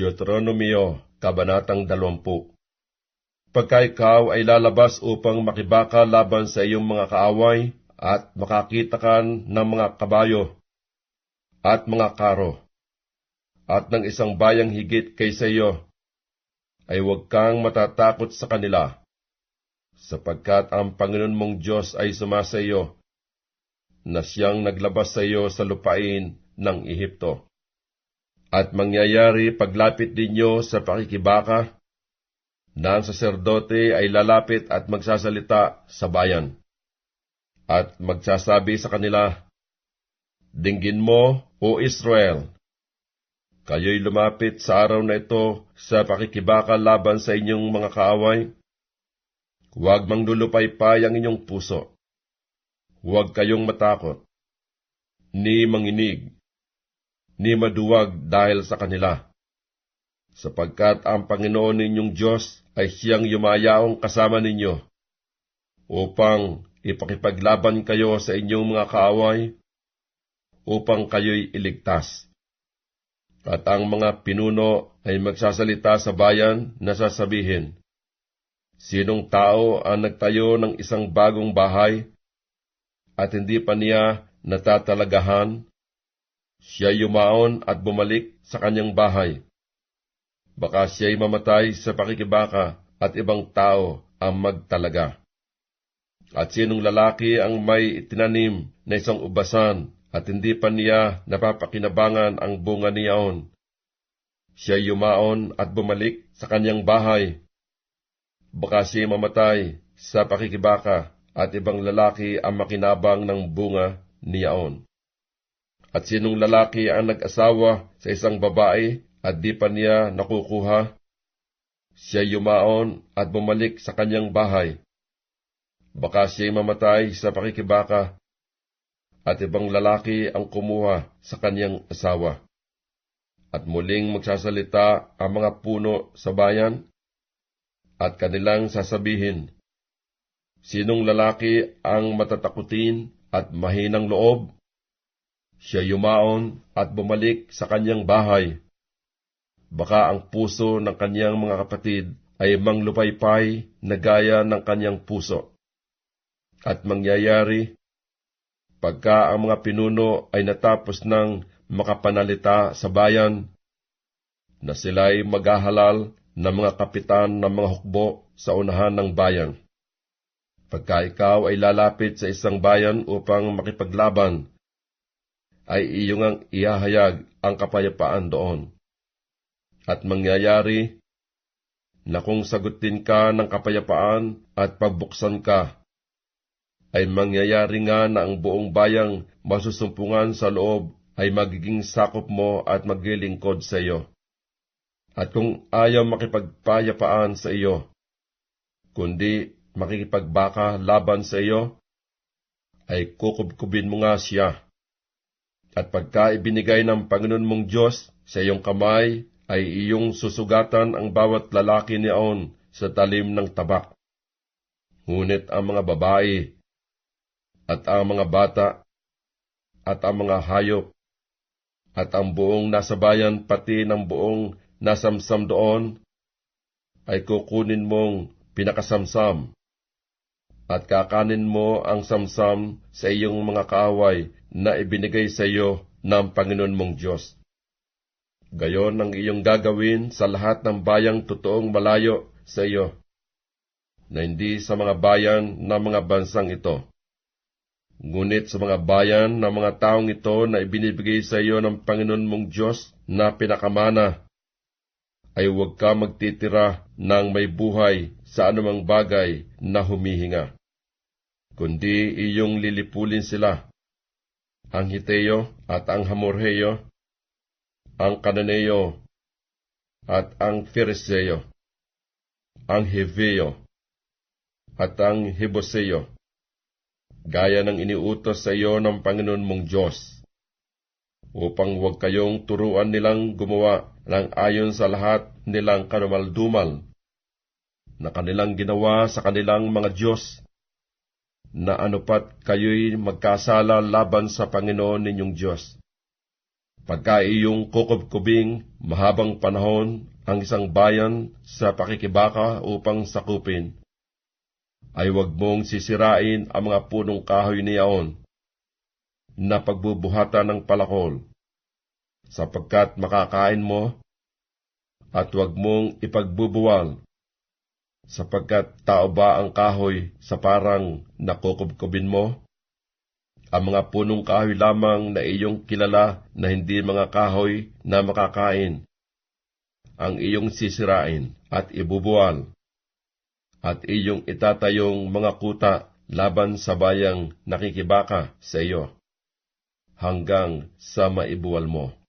Deuteronomio, Kabanatang 20 Pagka ikaw ay lalabas upang makibaka laban sa iyong mga kaaway at makakita ka ng mga kabayo at mga karo at ng isang bayang higit kaysa iyo, ay huwag kang matatakot sa kanila, sapagkat ang Panginoon mong Diyos ay sumasa iyo, na siyang naglabas sa iyo sa lupain ng Ehipto. At mangyayari paglapit ninyo sa pakikibaka, na ang saserdote ay lalapit at magsasalita sa bayan, at magsasabi sa kanila, Dinggin mo, O Israel, kayo'y lumapit sa araw na ito sa pakikibaka laban sa inyong mga kaaway. Huwag manglulupaypay ang inyong puso. Huwag kayong matakot, ni manginig, ni maduwag dahil sa kanila. Sapagkat ang Panginoon ninyong Diyos ay siyang yumayaong kasama ninyo, upang ipakipaglaban kayo sa inyong mga kaaway, upang kayo'y iligtas. At ang mga pinuno ay magsasalita sa bayan na sasabihin, Sinong tao ang nagtayo ng isang bagong bahay at hindi pa niya natatalagahan? Siya yumaon at bumalik sa kanyang bahay. Baka siya'y mamatay sa pakikibaka at ibang tao ang magtalaga. At sinong lalaki ang may tinanim na isang ubasan at hindi pa niya napapakinabangan ang bunga niyaon? Siya yumaon at bumalik sa kanyang bahay baka siya mamatay sa pakikibaka at ibang lalaki ang makinabang ng bunga niyaon. At sinong lalaki ang nag-asawa sa isang babae at di pa niya nakukuha, siya yumaon at bumalik sa kanyang bahay. Baka siya mamatay sa pakikibaka at ibang lalaki ang kumuha sa kanyang asawa. At muling magsasalita ang mga puno sa bayan at kanilang sasabihin, Sinong lalaki ang matatakutin at mahinang loob? Siya yumaon at bumalik sa kanyang bahay. Baka ang puso ng kanyang mga kapatid ay manglupaypay na gaya ng kanyang puso. At mangyayari, pagka ang mga pinuno ay natapos ng makapanalita sa bayan, na sila'y maghahalal ng mga kapitan ng mga hukbo sa unahan ng bayan. Pagka ikaw ay lalapit sa isang bayan upang makipaglaban, ay iyong ang ihahayag ang kapayapaan doon. At mangyayari na kung sagutin ka ng kapayapaan at pagbuksan ka, ay mangyayari nga na ang buong bayang masusumpungan sa loob ay magiging sakop mo at maglilingkod sa iyo. At kung ayaw makipagpayapaan sa iyo, kundi makikipagbaka laban sa iyo, ay kukubkubin mo nga siya. At pagka ibinigay ng Panginoon mong Diyos sa iyong kamay, ay iyong susugatan ang bawat lalaki niyaon sa talim ng tabak. Ngunit ang mga babae, at ang mga bata, at ang mga hayop, at ang buong nasa bayan pati ng buong nasamsam doon, ay kukunin mong pinakasamsam, at kakanin mo ang samsam sa iyong mga kaaway na ibinigay sa iyo ng Panginoon mong Diyos. Gayon ang iyong gagawin sa lahat ng bayang totoong malayo sa iyo, na hindi sa mga bayan ng mga bansang ito. Ngunit sa mga bayan ng mga taong ito na ibinibigay sa iyo ng Panginoon mong Diyos na pinakamana, ay huwag ka magtitira ng may buhay sa anumang bagay na humihinga, kundi iyong lilipulin sila, ang Hiteo at ang Hamorheo, ang Kananeo at ang Feriseo, ang Heveo at ang Heboseo, gaya ng iniutos sa iyo ng Panginoon mong Diyos upang huwag kayong turuan nilang gumawa ng ayon sa lahat nilang kanumaldumal na kanilang ginawa sa kanilang mga Diyos, na anupat kayo'y magkasala laban sa Panginoon ninyong Diyos. Pagka iyong kukubkubing mahabang panahon ang isang bayan sa pakikibaka upang sakupin, ay huwag mong sisirain ang mga punong kahoy niyaon na pagbubuhatan ng palakol, sapagkat makakain mo, at huwag mong ipagbubuwal, sapagkat tao ba ang kahoy sa parang nakukubkubin mo? Ang mga punong kahoy lamang na iyong kilala na hindi mga kahoy na makakain, ang iyong sisirain at ibubuwal, at iyong itatayong mga kuta laban sa bayang nakikibaka sa iyo, hanggang sa maibuwal mo.